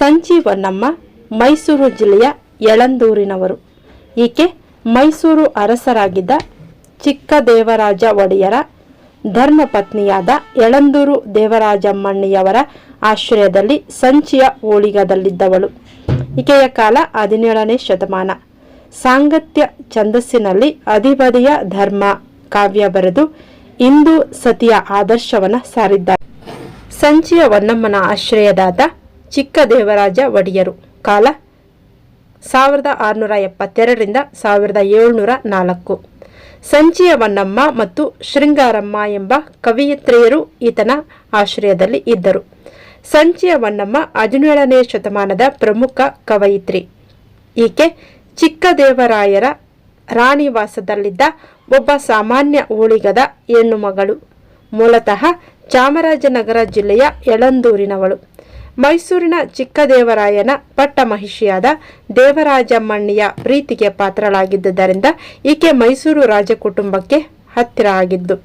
ಸಂಜೀವನಮ್ಮ ಮೈಸೂರು ಜಿಲ್ಲೆಯ ಯಳಂದೂರಿನವರು. ಈಕೆ ಮೈಸೂರು ಅರಸರಾಗಿದ್ದ ಚಿಕ್ಕದೇವರಾಜ ಒಡೆಯರ ಧರ್ಮಪತ್ನಿಯಾದ ಯಳಂದೂರು ದೇವರಾಜಮ್ಮಣ್ಣಿಯವರ ಆಶ್ರಯದಲ್ಲಿ ಸಂಚಿಯ ಓಳಿಗದಲ್ಲಿದ್ದವಳು. ಈಕೆಯ ಕಾಲ ಹದಿನೇಳನೇ ಶತಮಾನ. ಸಾಂಗತ್ಯ ಛಂದಸ್ಸಿನಲ್ಲಿ ಅಧಿಪದಿಯ ಧರ್ಮ ಕಾವ್ಯ ಬರೆದು ಹಿಂದೂ ಸತಿಯ ಆದರ್ಶವನ್ನು ಸಾರಿದ್ದಾರೆ ಸಂಚಿಯ ವನ್ನಮ್ಮನ ಆಶ್ರಯದಾತ ಚಿಕ್ಕದೇವರಾಜ ಒಡೆಯರು ಕಾಲ ಸಾವಿರದ ಆರುನೂರ ಎಪ್ಪತ್ತೆರಡರಿಂದ ಸಾವಿರದ ಏಳ್ನೂರ ನಾಲ್ಕು. ಸಂಚಿಯ ವನ್ನಮ್ಮ ಮತ್ತು ಶೃಂಗಾರಮ್ಮ ಎಂಬ ಕವಿಯತ್ರಿಯರು ಈತನ ಆಶ್ರಯದಲ್ಲಿ ಇದ್ದರು. ಸಂಚಿಯ ವನ್ನಮ್ಮ ಹದಿನೇಳನೇ ಶತಮಾನದ ಪ್ರಮುಖ ಕವಯಿತ್ರಿ. ಈಕೆ ಚಿಕ್ಕದೇವರಾಯರ ರಾಣಿವಾಸದಲ್ಲಿದ್ದ ಒಬ್ಬ ಸಾಮಾನ್ಯ ಊಳಿಗದ ಹೆಣ್ಣುಮಗಳು. ಮೂಲತಃ ಚಾಮರಾಜನಗರ ಜಿಲ್ಲೆಯ ಯಳಂದೂರಿನವಳು. ಮೈಸೂರಿನ ಚಿಕ್ಕದೇವರಾಯನ ಪಟ್ಟಮಹಿಷಿಯಾದ ದೇವರಾಜಮ್ಮಣ್ಣಿಯ ಪ್ರೀತಿಗೆ ಪಾತ್ರಳಾಗಿದ್ದುದರಿಂದ ಈಕೆ ಮೈಸೂರು ರಾಜಕುಟುಂಬಕ್ಕೆ ಹತ್ತಿರ ಆಗಿದ್ದು,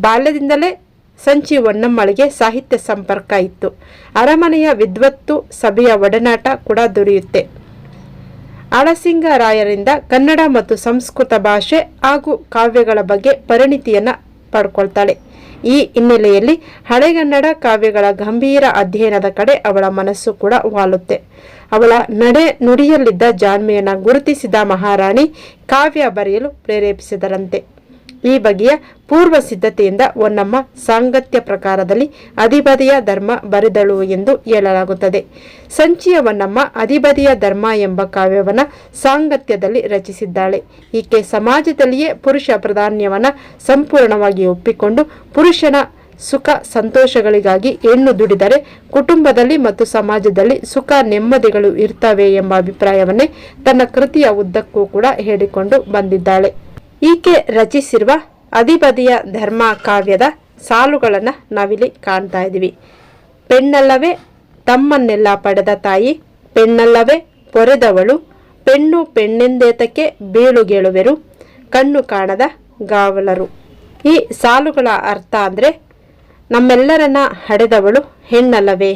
ಬಾಲ್ಯದಿಂದಲೇ ಸಂಚಿ ಹೊನ್ನಮ್ಮಳಿಗೆ ಸಾಹಿತ್ಯ ಸಂಪರ್ಕ ಇತ್ತು. ಅರಮನೆಯ ವಿದ್ವತ್ತು ಸಭೆಯ ಒಡನಾಟ ಕೂಡ ದೊರೆಯುತ್ತೆ. ಅಳಸಿಂಗರಾಯರಿಂದ ಕನ್ನಡ ಮತ್ತು ಸಂಸ್ಕೃತ ಭಾಷೆ ಹಾಗೂ ಕಾವ್ಯಗಳ ಬಗ್ಗೆ ಪರಿಣಿತಿಯನ್ನು ಪಡ್ಕೊಳ್ತಾಳೆ. ಈ ಹಿನ್ನೆಲೆಯಲ್ಲಿ ಹಳೆಗನ್ನಡ ಕಾವ್ಯಗಳ ಗಂಭೀರ ಅಧ್ಯಯನದ ಕಡೆ ಅವಳ ಮನಸ್ಸು ಕೂಡ ವಾಲುತ್ತೆ. ಅವಳ ನಡೆ ನುಡಿಯಲ್ಲಿದ್ದ ಜಾಣ್ಮೆಯನ್ನು ಗುರುತಿಸಿದ ಮಹಾರಾಣಿ ಕಾವ್ಯ ಬರೆಯಲು ಪ್ರೇರೇಪಿಸಿದರಂತೆ. ಈ ಬಗೆಯ ಪೂರ್ವ ಸಿದ್ಧತೆಯಿಂದ ಒನ್ನಮ್ಮ ಸಾಂಗತ್ಯ ಪ್ರಕಾರದಲ್ಲಿ ಅಧಿಬದಿಯ ಧರ್ಮ ಬರೆದಳು ಎಂದು ಹೇಳಲಾಗುತ್ತದೆ. ಸಂಚಿಯ ಒನ್ನಮ್ಮ ಅಧಿಬದಿಯ ಧರ್ಮ ಎಂಬ ಕಾವ್ಯವನ್ನು ಸಾಂಗತ್ಯದಲ್ಲಿ ರಚಿಸಿದ್ದಾಳೆ. ಈಕೆ ಸಮಾಜದಲ್ಲಿಯೇ ಪುರುಷ ಪ್ರಾಧಾನ್ಯವನ್ನು ಸಂಪೂರ್ಣವಾಗಿ ಒಪ್ಪಿಕೊಂಡು ಪುರುಷನ ಸುಖ ಸಂತೋಷಗಳಿಗಾಗಿ ಹೆಣ್ಣು ದುಡಿದರೆ ಕುಟುಂಬದಲ್ಲಿ ಮತ್ತು ಸಮಾಜದಲ್ಲಿ ಸುಖ ನೆಮ್ಮದಿಗಳು ಇರ್ತವೆ ಎಂಬ ಅಭಿಪ್ರಾಯವನ್ನೇ ತನ್ನ ಕೃತಿಯ ಉದ್ದಕ್ಕೂ ಕೂಡ ಹೇಳಿಕೊಂಡು ಬಂದಿದ್ದಾಳೆ. ಈಕೆ ರಚಿಸಿರುವ ಅಧಿಪತಿಯ ಧರ್ಮ ಕಾವ್ಯದ ಸಾಲುಗಳನ್ನು ನಾವಿಲ್ಲಿ ಕಾಣ್ತಾ ಇದ್ದೀವಿ. ಪೆಣ್ಣಲ್ಲವೇ ತಮ್ಮನ್ನೆಲ್ಲ ಪಡೆದ ತಾಯಿ ಪೆಣ್ಣಲ್ಲವೇ ಪೊರೆದವಳು, ಪೆಣ್ಣು ಪೆಣ್ಣೆಂದೇತಕ್ಕೆ ಬೀಳುಗೆಳುವೆರು, ಕಣ್ಣು ಕಾಣದ ಗಾವಲರು. ಈ ಸಾಲುಗಳ ಅರ್ಥ ಅಂದರೆ, ನಮ್ಮೆಲ್ಲರನ್ನ ಹಡೆದವಳು ಹೆಣ್ಣಲ್ಲವೇ,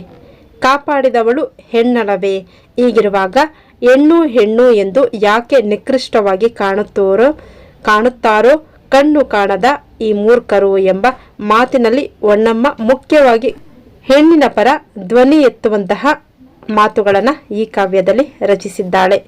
ಕಾಪಾಡಿದವಳು ಹೆಣ್ಣಲ್ಲವೇ ಹೀಗಿರುವಾಗ ಹೆಣ್ಣು ಹೆಣ್ಣು ಎಂದು ಯಾಕೆ ನಿಕೃಷ್ಟವಾಗಿ ಕಾಣುತ್ತೋರೋ ಕಾಣುತ್ತಾರೋ? ಕಣ್ಣು ಕಾಣದ ಈ ಮೂರ್ಖರು ಎಂಬ ಮಾತಿನಲ್ಲಿ ಒಣ್ಣಮ್ಮ ಮುಖ್ಯವಾಗಿ ಹೆಣ್ಣಿನ ಪರ ಧ್ವನಿ ಎತ್ತುವಂತಹ ಮಾತುಗಳನ್ನು ಈ ಕಾವ್ಯದಲ್ಲಿ ರಚಿಸಿದ್ದಾಳೆ.